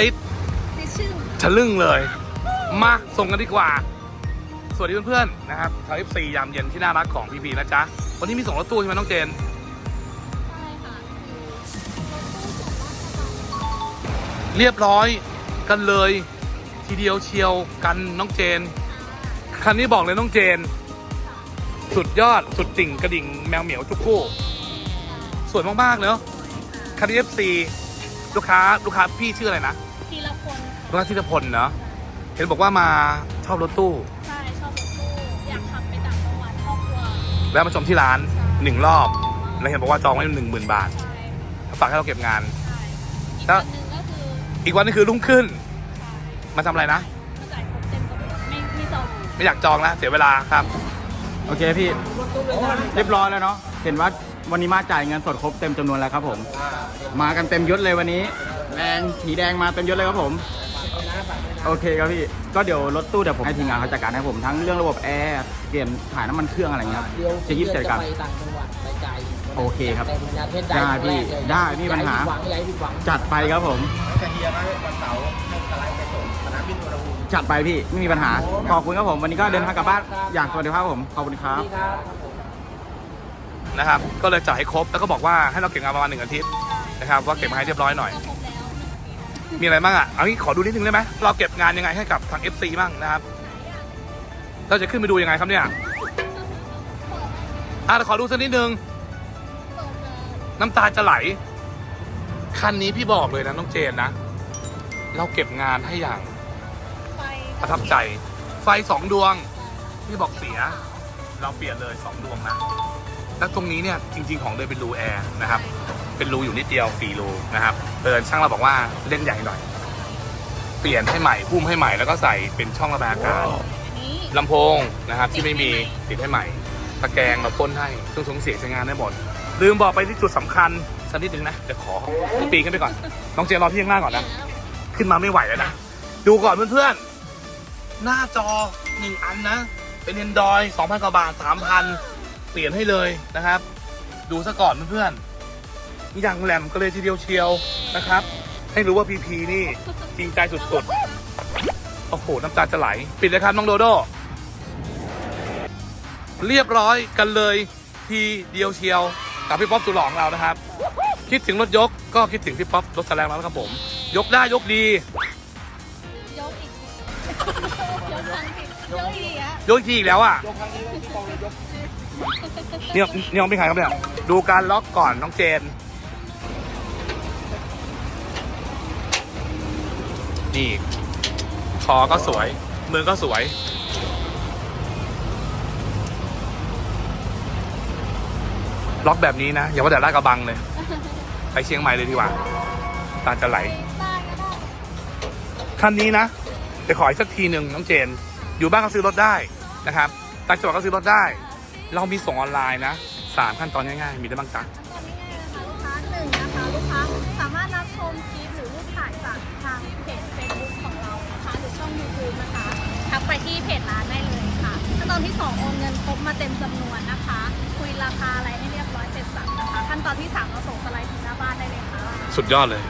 ติดในชื่อทะลึ่งเลย มาส่งกันดีกว่า สวัสดีเพื่อนๆนะครับชาว F4 ยามเย็นที่น่ารักของพีพีนะจ๊ะ วันนี้มีส่งรถตู้ใช่ไหมน้องเจน ใช่ค่ะเรียบร้อยกันเลย ทีเดียวเชียวกันน้องเจน คันนี้บอกเลยน้องเจน สุดยอดสุดติ่งกระดิ่งแมวเหมียวทุกคู่ สวยมากๆเนอะคันนี้ F4 ลูกค้าลูกค้าพี่ชื่ออะไรนะ ทีละคนลูกค้าธีรพลเนาะเห็นบอกว่ามาชอบรถตู้ ใช่ชอบรถตู้อยากขับไปต่างจังหวัดครอบครัวแวะมาชมที่ร้านหนึ่งรอบ แล้วเห็นบอกว่าจองไว้หนึ่งหมื่นบาทใช่ฝากให้เราเก็บงาน ใช่ อีกแล้ววันหนึ่งก็คืออีกวันนึงคือรุ่งขึ้นใช่มาทำอะไรนะมาจ่ายครบเต็มกระบวนไม่ไม่จองไม่อยากจองแล้วเสียเวลาครับ โอเคพี่ เรียบร้อยแล้วเนาะเห็นว่าวันนี้มาจ่ายเงินสดครบเต็มจำนวนแล้วครับผม มากันเต็มยศเลยวันนี้แดงสีแดงมาเต็มยศเลยครับผม โอเคครับพี่ ก็เดี๋ยวรถตู้เดี๋ยวผมให้ทีมงานเขาจัดการให้ผมทั้งเรื่องระบบแอร์เปลี่ยนถ่ายน้ำมันเครื่องอะไรเงี้ยครับเดี๋ยวจะยิบจัดการ ไปต่างจังหวัดไปไกลโอเคครับ แต่งานเพชรได้พี่ได้ไม่มีปัญหาอย่าให้ผิดหวังจัดไปครับผม จะเฮียมาวันเสาร์ให้สไลด์ไปส่งสนามบินสุวรรณภูมิจัดไปพี่ไม่มีปัญหา ขอบคุณครับผมวันนี้ก็เดินทางกลับบ้านอย่างสวัสดีครับผมขอบคุณครับ นี่ครับ นะครับ ก็เลยจ่ายให้ครบ แล้วก็บอกว่าให้เราเก็บงานประมาณหนึ่งอาทิตย์นะครับ ว่าเก็บมาให้เรียบร้อยหน่อยก็ครบแล้วหนึ่งอาทิตย์ มีอะไรบ้างอะ เอางี้ขอดูนิดนึงได้ไหมเราเก็บงานยังไงให้กับทาง FC บ้างนะครับ เราจะขึ้นไปดูยังไงครับเนี่ย อะเดี๋ยวขอดูสักนิดนึงเปิดเลยน้ำตาจะไหล คันนี้พี่บอกเลยนะน้องเจนนะ เราเก็บงานให้อย่างไฟประทับใจ ไฟสองดวง พี่บอกเสีย เราเปลี่ยนเลยสองดวงนะ แล้วตรงนี้เนี่ยจริง ๆ ของเดินเป็นรูแอร์นะครับ เป็นรูอยู่นิดเดียวสี่รูนะครับเดินช่างเราบอกว่าเล่นใหญ่หน่อย เปลี่ยนให้ใหม่พุ่มให้ใหม่แล้วก็ใส่เป็นช่องระบายอากาศอันนี้ลำโพงนะครับ ที่ไม่มีติดให้ใหม่ตะแกรงเราพ่นให้เครื่องสูงเสียงใช้งานได้หมด ลืมบอกไปที่จุดสำคัญสักนิดนึงนะเดี๋ยวขอปีนขึ้นไปก่อน น้องเจนรอที่ข้างล่างก่อนนะ ขึ้นมาไม่ไหวแล้วนะ ดูก่อนเพื่อนๆ หน้าจอหนึ่งอันนะ เป็น Android 2,000กว่าบาท3,000เปลี่ยนให้เลยนะครับ ดูซะก่อนเพื่อนๆ อย่างแหลมก็เลยทีเดียวเชียวนะครับ ให้รู้ว่าพีพีนี่จริงใจสุดๆ โอ้โห น้ำตาจะไหล ปิดเลยครับน้องโดโด เรียบร้อยกันเลยทีเดียวเชียวกับพี่ป๊อปสุดหล่อของเรานะครับ คิดถึงรถยกก็คิดถึงพี่ป๊อปรถแสลงแล้วนะครับผม ยกได้ยกดี ยกอีกยกครั้งที่ยกอีกอะยกอีกทีอีกแล้วอะเนี่ยเนี่ยน้องเป็นใครครับเนี่ย ดูการล็อกก่อนน้องเจน นี่ คอก็สวย มือก็สวย ล็อกแบบนี้นะ อย่าว่าแต่ลาดกระบังเลย ไปเชียงใหม่เลยดีกว่า ตาจะไหล คันนี้นะเดี๋ยวขออีกสักทีหนึ่งน้องเจน อยู่บ้านก็ซื้อรถได้นะครับต่างจังหวัดก็ซื้อรถได้ เรามีส่งออนไลน์นะสามขั้นตอนง่ายๆ มีได้บ้างจ๊ะ ขั้นตอนที่2โอนเงินครบมาเต็มจำนวนนะคะ คุยราคาอะไรให้เรียบร้อยเสร็จสับนะคะ ขั้นตอนที่ 3 เราส่งสไลด์ถึงหน้าบ้านได้เลยค่ะ สุดยอดเลย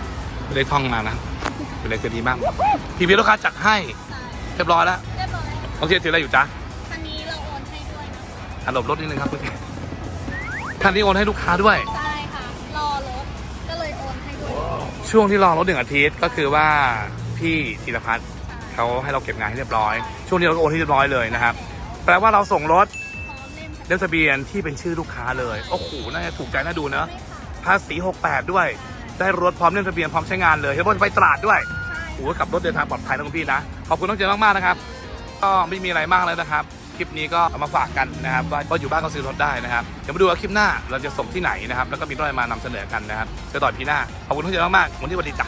ไม่ได้ท่องมานะเป็นอะไรจะดีมากพี่พีลูกค้าจัดให้ใช่เรียบร้อยแล้วเรียบร้อยน้องเจนถืออะไรอยู่จ๊ะคันนี้เราโอนให้ด้วยนะคะอะหลบรถนิดนึงครับคุณคันนี้โอนให้ลูกค้าด้วยใช่ค่ะรอรถก็เลยโอนให้ด้วยช่วงที่รอรถหนึ่งอาทิตย์ก็คือว่าพี่ธีรพัฒน์เขาให้เราเก็บงานให้เรียบร้อย ช่วงนี้เราก็โอนให้เรียบร้อยเลยนะครับ แปลว่าเราส่งรถพร้อมเล่มเล่มทะเบียนที่เป็นชื่อลูกค้าเลย โอ้โห น่าจะถูกใจน่าดูเนอะภาษี68 ด้วย ได้รถพร้อมเล่มทะเบียนพร้อมใช้งานเลยเห็นว่าจะไปตราดด้วยใช่โอ้โหขับรถเดินทางปลอดภัยนะคุณพี่นะ ขอบคุณน้องเจนมากๆนะครับ ก็ไม่มีอะไรมากแล้วนะครับ คลิปนี้ก็เอามาฝากกันนะครับว่าก็อยู่บ้านก็ซื้อรถได้นะครับ เดี๋ยวมาดูว่าคลิปหน้าเราจะส่งที่ไหนนะครับ แล้วก็มีรถอะไรมานำเสนอกันนะครับเจอต่อพี่หน้า ขอบคุณน้องเจนมากๆวันที่สวัสดีจ้ะ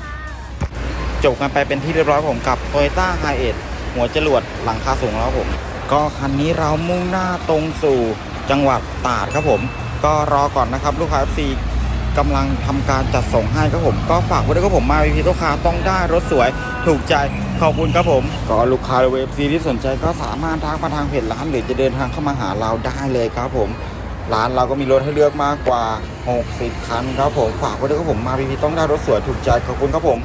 จบกันไปเป็นที่เรียบร้อยผมกับ Toyota h i 1หัวจรวดหลังคาสูงแล้วครับผม ก็คันนี้เรามุ่งหน้าตรงสู่จังหวัดตราดครับผม ก็รอก่อนนะครับ ลูกค้า FC กำลังทำการจัดส่งให้ครับผม ก็ฝากไว้ด้วยครับผมมาพีลูกค้าต้องได้รถสวยถูกใจขอบคุณครับผม ก็ลูกค้าเว็บซีที่สนใจก็สามารถทักมาทางเพจร้าน หรือจะเดินทางเข้ามาหาเราได้เลยครับผม ร้านเราก็มีรถให้เลือกมากกว่า 60 คันครับผมฝากไว้ด้วยครับผมมาพีต้องได้รถสวยถูกใจขอบคุณครับผม